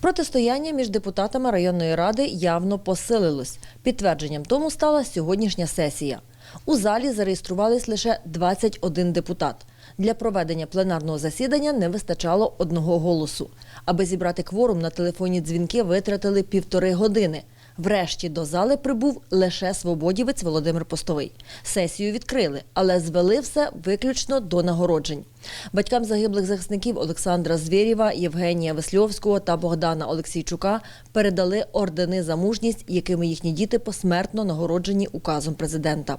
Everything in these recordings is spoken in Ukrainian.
Протистояння між депутатами районної ради явно посилилось. Підтвердженням тому стала сьогоднішня сесія. У залі зареєструвались лише 21 депутат. Для проведення пленарного засідання не вистачало одного голосу. Аби зібрати кворум на телефонні дзвінки витратили півтори години. Врешті до зали прибув лише свободівець Володимир Постовий. Сесію відкрили, але звели все виключно до нагороджень. Батькам загиблих захисників Олександра Звєрєва, Євгенія Весльовського та Богдана Олексійчука передали ордени за мужність, якими їхні діти посмертно нагороджені указом президента.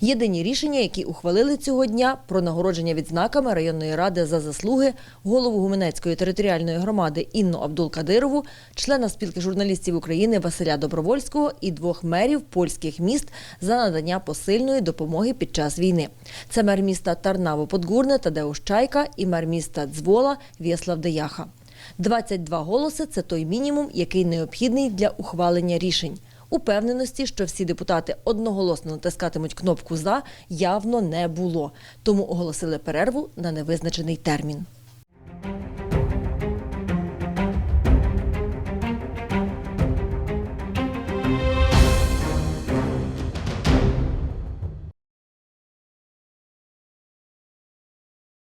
Єдині рішення, які ухвалили цього дня про нагородження відзнаками районної ради за заслуги, голову Гуменецької територіальної громади Інну Абдул-Кадирову, члена спілки журналістів України Василя Добровольського і двох мерів польських міст за надання посильної допомоги під час війни. Це мер міста Тарнаво-Подгурне Тадеуш Чайка і мер міста Дзвола В'яслав Деяха. 22 голоси це той мінімум, який необхідний для ухвалення рішень. Упевненості, що всі депутати одноголосно натискатимуть кнопку за, явно не було. Тому оголосили перерву на невизначений термін.